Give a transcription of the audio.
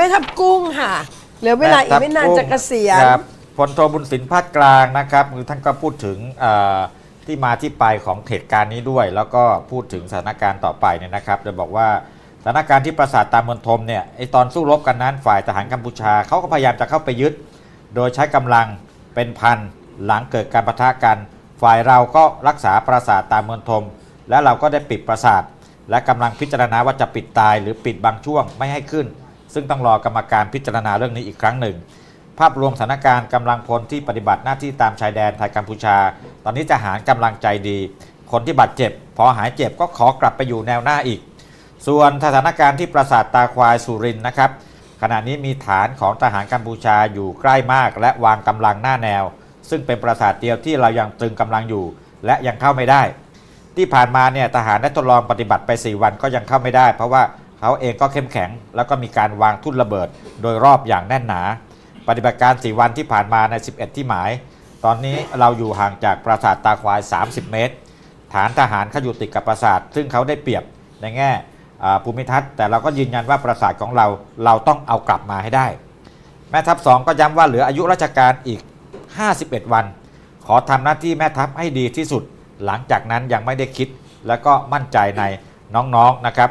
แม่ทับกุ้งค่ะเหลือเวลาอีกไม่นานจะเกษียณครับพลโทบุญสินภาคกลางนะครับคือท่านก็พูดถึงเอ่อที่มาที่ไปของเหตุการณ์นี้ด้วย แล้วก็พูดถึงสถานการณ์ต่อไปเนี่ยนะครับโดยบอกว่าสถานการณ์ที่ปราสาทตามมณฑลเนี่ยไอตอนสู้รบกันนั้นฝ่ายทหารกัมพูชาเขาก็พยายามจะเข้าไปยึด โดยใช้กำลังเป็นพันหลังเกิดการปะทะกัน ฝ่ายเราก็รักษาปราสาทตามเมืองทมและเราก็ได้ปิดปราสาท และกำลังพิจารณาว่าจะปิดตายหรือปิดบางช่วงไม่ให้ขึ้น ซึ่งต้องรอกรรมการพิจารณาเรื่องนี้อีกครั้งหนึ่ง ภาพรวมสถานการณ์กำลังพลที่ปฏิบัติหน้าที่ตามชายแดนไทยกัมพูชา ตอนนี้ทหารกำลังใจดี คนที่บาดเจ็บ พอหายเจ็บก็ขอกลับไปอยู่แนวหน้าอีก ส่วนสถานการณ์ที่ปราสาทตาควายสุรินนะครับ ขณะนี้มีฐานของทหารกัมพูชาอยู่ใกล้มาก และวางกำลังหน้าแนว ซึ่งเป็นปราสาทเดียวที่เรายังตรึงกำลังอยู่ และยังเข้าไม่ได้ที่ผ่านมาเนี่ยทหารได้ทดลองปฏิบัติไป 4 วันก็ยังเข้าไม่ได้ เพราะว่า เขาเองก็เข้มแข็ง แล้วก็มีการวางทุ่นระเบิด โดยรอบอย่างแน่นหนา ปฏิบัติการ 4 วันที่ผ่านมาใน 11 ที่หมาย ตอนนี้เราอยู่ห่างจากปราสาทตาควาย 30 เมตร ฐานทหารเขาอยู่ติดกับปราสาท ซึ่งเขาได้เปรียบในแง่ภูมิทัศน์ แต่เราก็ยืนยันว่าปราสาทของเราเราต้องเอากลับมาให้ได้ แม่ทัพสองก็ย้ำว่าเหลืออายุราชการอีก 51 วัน ขอทำหน้าที่แม่ทัพให้ดีที่สุด หลังจากนั้นยังไม่ได้คิด แล้วก็มั่นใจในน้องๆนะครับ